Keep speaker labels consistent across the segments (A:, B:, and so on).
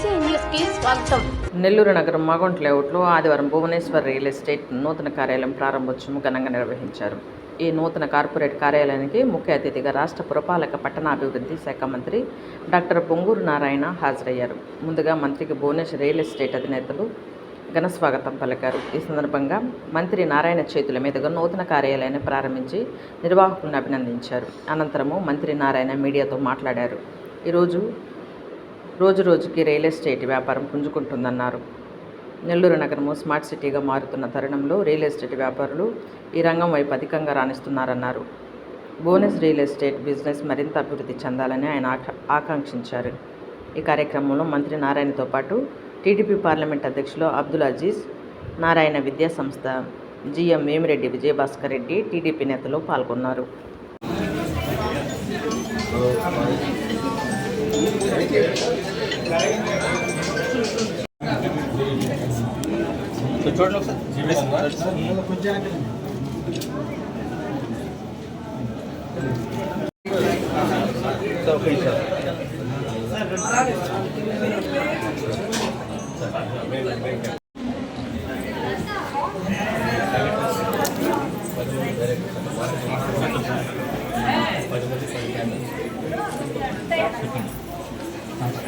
A: స్వాగతం.
B: నెల్లూరు నగరం మాగొంట లేఅవుట్లో ఆదివారం భువనేశ్వర్ రియల్ ఎస్టేట్ నూతన కార్యాలయం ప్రారంభోత్సవం ఘనంగా నిర్వహించారు. ఈ నూతన కార్పొరేట్ కార్యాలయానికి ముఖ్య అతిథిగా రాష్ట్ర పురపాలక పట్టణాభివృద్ధి శాఖ మంత్రి డాక్టర్ పొంగూరు నారాయణ హాజరయ్యారు. ముందుగా మంత్రికి భువనేశ్వర్ రియల్ ఎస్టేట్ అధినేతలు ఘన స్వాగతం పలికారు. ఈ సందర్భంగా మంత్రి నారాయణ చేతుల మీదుగా నూతన కార్యాలయాన్ని ప్రారంభించి నిర్వాహకులను అభినందించారు. అనంతరము మంత్రి నారాయణ మీడియాతో మాట్లాడారు. ఈరోజు రోజు రోజుకి రియల్ ఎస్టేట్ వ్యాపారం పుంజుకుంటుందన్నారు. నెల్లూరు నగరము స్మార్ట్ సిటీగా మారుతున్న తరుణంలో రియల్ ఎస్టేట్ వ్యాపారులు ఈ రంగం వైపు అధికంగా రాణిస్తున్నారన్నారు. బోనస్ రియల్ ఎస్టేట్ బిజినెస్ మరింత అభివృద్ధి చెందాలని ఆయన ఆకాంక్షించారు. ఈ కార్యక్రమంలో మంత్రి నారాయణతో పాటు టీడీపీ పార్లమెంట్ అధ్యక్షులు అబ్దుల్ అజీజ్ నారాయణ విద్యా సంస్థ జిఎం వేమిరెడ్డి విజయభాస్కర్ రెడ్డి టీడీపీ నేతలు పాల్గొన్నారు.
C: చూడండి ఒకసారి sir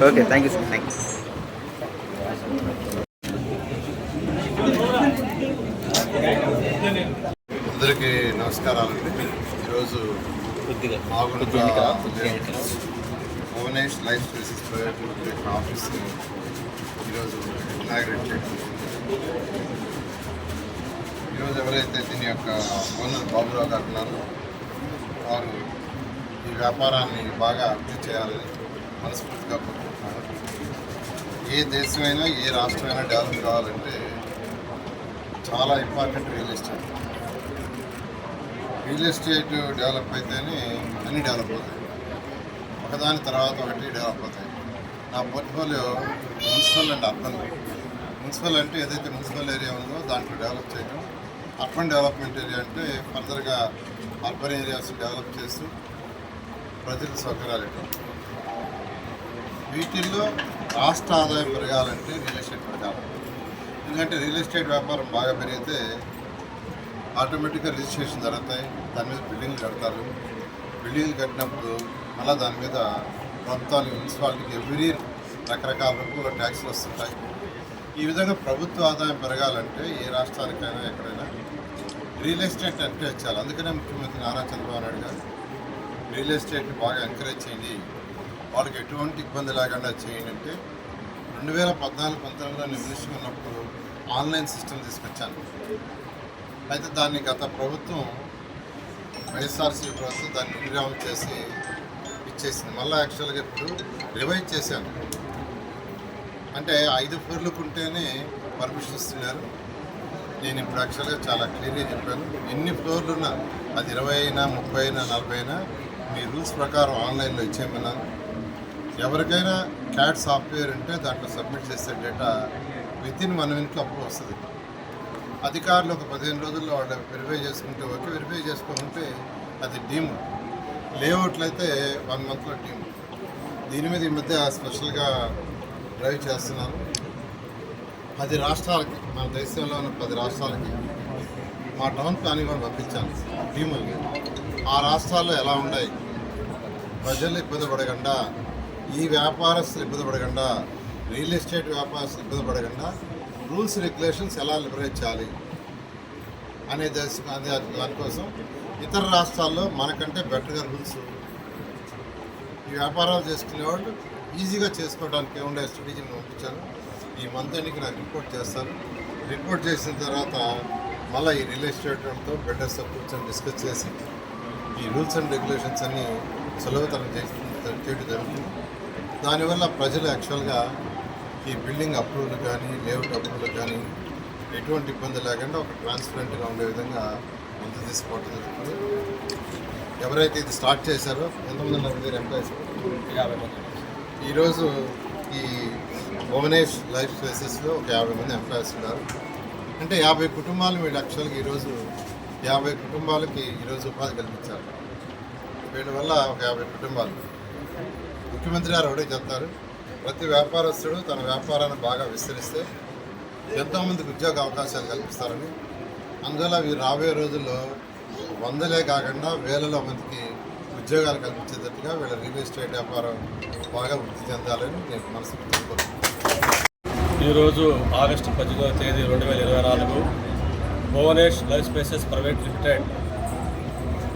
C: okay thank you sir thank you
D: అందరికీ నమస్కారాలండి ఈరోజు Bhuvanesh life services private limited office ఈరోజు ఇనాగ్రేట్ చేయడం ఈరోజు ఎవరైతే దీని యొక్క ఓనర్ బాబురావు గారు ఉన్నారో వారు ఈ వ్యాపారాన్ని బాగా అభివృద్ధి చేయాలని మనస్ఫూర్తిగా కోరుకుంటున్నాను. ఏ దేశమైనా ఏ రాష్ట్రమైనా డెవలప్ కావాలంటే చాలా important real estate. Real estate develop అయితేనే అన్నీ డెవలప్ అవుతాయి. ఒకదాని తర్వాత ఒకటి డెవలప్ అవుతాయి. నా portfolio municipal and urban. Municipal అంటే ఏదైతే మున్సిపల్ ఏరియా ఉందో దాంట్లో డెవలప్ చేయడం అర్బన్ డెవలప్మెంట్ ఏరియా అంటే ఫర్దర్గా అర్బన్ ఏరియాస్ డెవలప్ చేస్తూ ప్రజలకు సౌకర్యాలు ఇవ్వడం వీటిల్లో రాష్ట్ర ఆదాయం పెరగాలంటే రియల్ ఎస్టేట్ పెరగాలి. ఎందుకంటే రియల్ ఎస్టేట్ వ్యాపారం బాగా పెరిగితే ఆటోమేటిక్గా రిజిస్ట్రేషన్ జరుగుతాయి దాని మీద బిల్డింగ్లు కడతారు. బిల్డింగ్లు కట్టినప్పుడు మళ్ళీ దాని మీద ప్రభుత్వానికి మున్సిపాలిటీకి ఎవ్రీ ఇయర్ రకరకాల రూపంలో ట్యాక్స్లు వస్తుంటాయి. ఈ విధంగా ప్రభుత్వ ఆదాయం పెరగాలంటే ఏ రాష్ట్రానికైనా ఎక్కడైనా రియల్ ఎస్టేట్ ఎంకరేజ్ చేయాలి అందుకనే ముఖ్యమంత్రి నారా చంద్రబాబు నాయుడు గారు రియల్ ఎస్టేట్ని బాగా ఎంకరేజ్ చేయండి. వాళ్ళకి ఎటువంటి ఇబ్బంది లేకుండా చేయండి అంటే రెండు వేల పద్నాలుగు పంతొమ్మిదిలో నేను మినిస్టర్ ఉన్నప్పుడు ఆన్లైన్ సిస్టమ్ తీసుకొచ్చాను. అయితే దాన్ని గత ప్రభుత్వం వైఎస్ఆర్సీ ప్రభుత్వం దాన్ని నిర్గ్రామం చేసి ఇచ్చేసింది. మళ్ళీ యాక్చువల్గా ఇప్పుడు రివైజ్ చేశాను. అంటే ఐదు ఫ్లోర్లకు ఉంటేనే పర్మిషన్ ఇస్తున్నారు. నేను ఇప్పుడు యాక్చువల్గా చాలా క్లియర్గా చెప్పాను. ఎన్ని ఫ్లోర్లు ఉన్నా అది ఇరవై అయినా ముప్పై అయినా నలభై అయినా మీ రూల్స్ ప్రకారం ఆన్లైన్లో ఇచ్చేయమన్నాను ఎవరికైనా క్యాట్ సాఫ్ట్వేర్ ఉంటే దాంట్లో సబ్మిట్ చేసే డేటా విత్ ఇన్ వన్ మినిట్లో అప్పుడు వస్తుంది. అధికారులు ఒక పదిహేను రోజుల్లో వాళ్ళు వెరిఫై చేసుకుంటే ఓకే వెరిఫై చేసుకుంటే అది డీమ్ లేఅవుట్లు అయితే వన్ మంత్లో డీమ్ దీని మీద ఈ మధ్య స్పెషల్గా డ్రైవ్ చేస్తున్నాను. పది రాష్ట్రాలకి మన దేశంలో ఉన్న పది రాష్ట్రాలకి మా టౌన్ ప్లానింగ్ కూడా పంపించాను భీముల్ని ఆ రాష్ట్రాల్లో ఎలా ఉన్నాయి ప్రజలు ఇబ్బంది పడకుండా ఈ వ్యాపారస్తులు ఇబ్బంది పడకుండా రియల్ ఎస్టేట్ వ్యాపారస్తులు ఇబ్బంది పడకుండా రూల్స్ రెగ్యులేషన్స్ ఎలా లిబరేట్ చేయాలి అనే దేశ దానికోసం ఇతర రాష్ట్రాల్లో మనకంటే బెటర్గా రూల్స్ ఈ వ్యాపారాలు చేసుకునే వాళ్ళు ఈజీగా చేసుకోవడానికి ఉండే స్ట్రాటజీని పంపించాను ఈ మంత్ ఎండ్కి నాకు రిపోర్ట్ చేస్తారు. రిపోర్ట్ చేసిన తర్వాత మళ్ళీ ఈ రియల్ ఎస్టేట్ వాళ్ళతో బెటర్స్ కూర్చొని డిస్కస్ చేసి ఈ రూల్స్ అండ్ రెగ్యులేషన్స్ అన్ని సులభతరం చేయడం జరుగుతుంది. దానివల్ల ప్రజలు యాక్చువల్గా ఈ బిల్డింగ్ అప్రూవల్ కానీ లేఅవుట్ అప్రూవల్ కానీ ఎటువంటి ఇబ్బంది లేకుండా ఒక ట్రాన్స్పరెంట్గా ఉండే విధంగా ముందు తీసుకోవడం జరుగుతుంది. ఎవరైతే ఇది స్టార్ట్ చేశారో ఎంతమంది మీరు ఎంప్లాయీస్
A: యాభై మంది.
D: ఈరోజు ఈ భువనేష్ లైఫ్ స్పేసెస్లో ఒక యాభై మంది ఎంప్లాయీస్ ఉన్నారు. అంటే యాభై కుటుంబాలు మీరు యాక్చువల్గా ఈరోజు యాభై కుటుంబాలకి ఈరోజు ఉపాధి కల్పించారు. వీటి వల్ల ఒక యాభై కుటుంబాలు. ముఖ్యమంత్రి గారు ఒకటే చెప్తారు ప్రతి వ్యాపారస్తుడు తన వ్యాపారాన్ని బాగా విస్తరిస్తే ఎంతోమందికి ఉద్యోగ అవకాశాలు కల్పిస్తారని. అందువల్ల వీరు రాబోయే రోజుల్లో వందలే కాకుండా వేలలో మందికి ఉద్యోగాలు కల్పించేటట్టుగా వీళ్ళ రియల్ ఎస్టేట్ వ్యాపారం బాగా వృద్ధి చెందాలని నేను మనసు కోరుకుంటున్నాను.
A: ఈరోజు ఆగస్టు పద్దెనిమిదవ తేదీ రెండు వేల ఇరవై నాలుగు Bhuvanesh life spaces private limited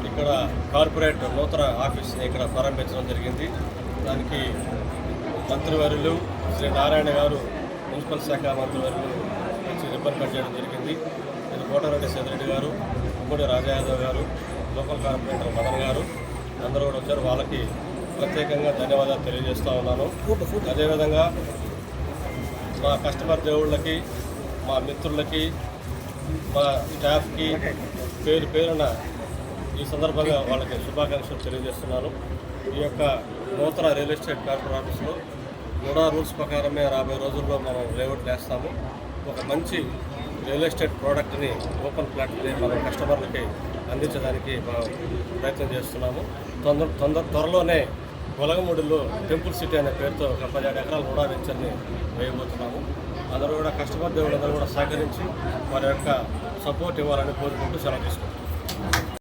A: ఇక్కడ కార్పొరేట్ నూతన ఆఫీస్ని ఇక్కడ ప్రారంభించడం జరిగింది. దానికి మంత్రివర్యులు శ్రీ నారాయణ గారు మున్సిపల్ శాఖ మంత్రివర్యులు వచ్చి రిబ్బన్ కట్ చేయడం జరిగింది. ఇది కోటారెడ్డి సేదరెడ్డి గారు ఉమ్మడి రాజాయాదవ్ గారు లోకల్ కార్పొరేటర్ మదన్ గారు. అందరూ కూడా వచ్చారు. వాళ్ళకి ప్రత్యేకంగా ధన్యవాదాలు తెలియజేస్తా ఉన్నాను. అదేవిధంగా మా కస్టమర్ దేవుళ్ళకి మా మిత్రులకి మా స్టాఫ్కి పేరు పేరున ఈ సందర్భంగా వాళ్ళకి శుభాకాంక్షలు తెలియజేస్తున్నాను. ఈ యొక్క నూతన రియల్ ఎస్టేట్ కార్పొరేట్ ఆఫీస్లో కూడా రూల్స్ ప్రకారమే రాబోయే రోజుల్లో మనం లేఅవుట్ వేస్తాము. ఒక మంచి రియల్ ఎస్టేట్ ప్రోడక్ట్ని ఓపెన్ ప్లాట్ని మనం కస్టమర్లకి అందించడానికి మనం ప్రయత్నం చేస్తున్నాము. తొందర తొందర త్వరలోనే గొలగమూడిలో టెంపుల్ సిటీ అనే పేరుతో ఒక పదిహేడు ఎకరాలు కూడా వెంచర్ని వేయబోతున్నాము. అందరూ కూడా కస్టమర్ దేవులందరూ కూడా సహకరించి వారి యొక్క సపోర్ట్ ఇవ్వాలని కోరుకుంటూ సెలవు తీసుకుంటాం